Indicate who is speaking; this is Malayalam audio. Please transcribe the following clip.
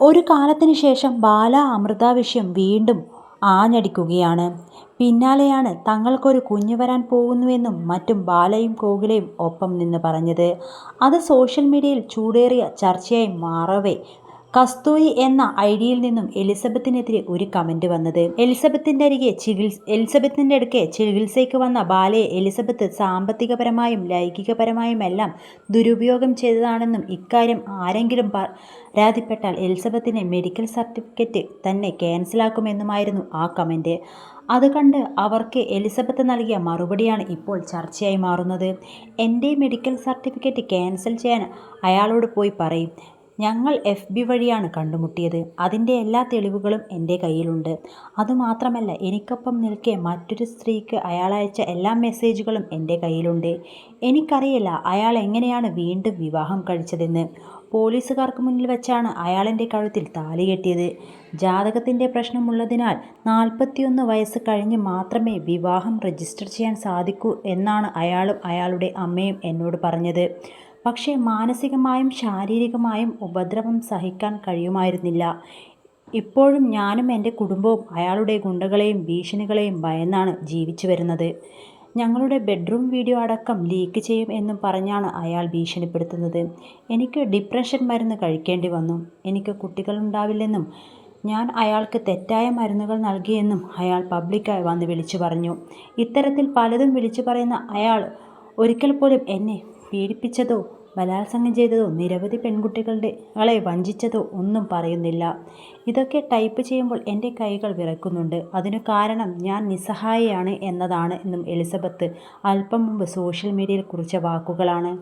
Speaker 1: ഒരു കാലത്തിന് ശേഷം ബാല അമൃത വിഷയം വീണ്ടും ആഞ്ഞടിക്കുകയാണ്. പിന്നാലെയാണ് തങ്ങൾക്കൊരു കുഞ്ഞ് വരാൻ പോകുന്നുവെന്നും മറ്റും ബാലയും കോകിലയും ഒപ്പം നിന്ന് പറഞ്ഞത്. അത് സോഷ്യൽ മീഡിയയിൽ ചൂടേറിയ ചർച്ചയായി മാറവെ കസ്തൂരി എന്ന ഐഡിയിൽ നിന്നും എലിസബത്തിനെതിരെ ഒരു കമന്റ് വന്നത്. എലിസബത്തിന്റെ അരികെ ചികിത്സ എലിസബത്തിന്റെ അടുക്കെ ചികിത്സയ്ക്ക് വന്ന ബാലയെ എലിസബത്ത് സാമ്പത്തികപരമായും ലൈംഗികപരമായും എല്ലാം ദുരുപയോഗം ചെയ്തതാണെന്നും ഇക്കാര്യം ആരെങ്കിലും പരാതിപ്പെട്ടാൽ എലിസബത്തിന്റെ മെഡിക്കൽ സർട്ടിഫിക്കറ്റ് തന്നെ ക്യാൻസലാക്കുമെന്നുമായിരുന്നു ആ കമന്റ്. അത് കണ്ട് അവർക്ക് എലിസബത്ത് നൽകിയ മറുപടിയാണ് ഇപ്പോൾ ചർച്ചയായി മാറുന്നത്. എന്റെ മെഡിക്കൽ സർട്ടിഫിക്കറ്റ് ക്യാൻസൽ ചെയ്യാൻ അയാളോട് പോയി പറയ്. ഞങ്ങൾ എഫ് ബി വഴിയാണ് കണ്ടുമുട്ടിയത്. അതിന്റെ എല്ലാ തെളിവുകളും എന്റെ കയ്യിലുണ്ട്. അതുമാത്രമല്ല എനിക്കൊപ്പം നിൽക്കെ മറ്റൊരു സ്ത്രീക്ക് അയാൾ അയച്ച എല്ലാ മെസ്സേജുകളും എന്റെ കയ്യിലുണ്ട്. എനിക്കറിയില്ല അയാൾ എങ്ങനെയാണ് വീണ്ടും വിവാഹം കഴിച്ചതെന്ന്. പോലീസുകാർക്ക് മുന്നിൽ വെച്ചാണ് അയാളെന്റെ കഴുത്തിൽ താലി കെട്ടിയത്. ജാതകത്തിന്റെ പ്രശ്നമുള്ളതിനാൽ നാൽപ്പത്തിയൊന്ന് വയസ്സ് കഴിഞ്ഞ് മാത്രമേ വിവാഹം രജിസ്റ്റർ ചെയ്യാൻ സാധിക്കൂ എന്നാണ് അയാളും അയാളുടെ അമ്മയും എന്നോട് പറഞ്ഞത്. പക്ഷേ മാനസികമായും ശാരീരികമായും ഉപദ്രവം സഹിക്കാൻ കഴിയുമായിരുന്നില്ല. ഇപ്പോഴും ഞാനും എന്റെ കുടുംബവും അയാളുടെ ഗുണ്ടകളെയും ഭീഷണികളെയും ഭയന്നാണ് ജീവിച്ചു വരുന്നത്. ഞങ്ങളുടെ ബെഡ്റൂം വീഡിയോ അടക്കം ലീക്ക് ചെയ്യും എന്നും പറഞ്ഞാണ് അയാൾ ഭീഷണിപ്പെടുത്തുന്നത്. എനിക്ക് ഡിപ്രഷൻ മരുന്ന് കഴിക്കേണ്ടി വന്നു. എനിക്ക് കുട്ടികളുണ്ടാവില്ലെന്നും ഞാൻ അയാൾക്ക് തെറ്റായ മരുന്നുകൾ നൽകിയെന്നും അയാൾ പബ്ലിക്കായി വന്ന് വിളിച്ചു പറഞ്ഞു. ഇത്തരത്തിൽ പലതും വിളിച്ചു പറയുന്ന അയാൾ ഒരിക്കൽ പോലും എന്നെ പീഡിപ്പിച്ചതോ ബലാത്സംഗം ചെയ്തതോ നിരവധി പെൺകുട്ടികളുടെ ആളെ വഞ്ചിച്ചതോ ഒന്നും പറയുന്നില്ല. ഇതൊക്കെ ടൈപ്പ് ചെയ്യുമ്പോൾ എന്റെ കൈകൾ വിറക്കുന്നുണ്ട് അതിനു കാരണം ഞാൻ നിസ്സഹായയാണ് എന്നതാണ് എന്നും എലിസബത്ത് അല്പം മുമ്പ് സോഷ്യൽ മീഡിയയിൽ കുറിച്ച വാക്കുകളാണ്.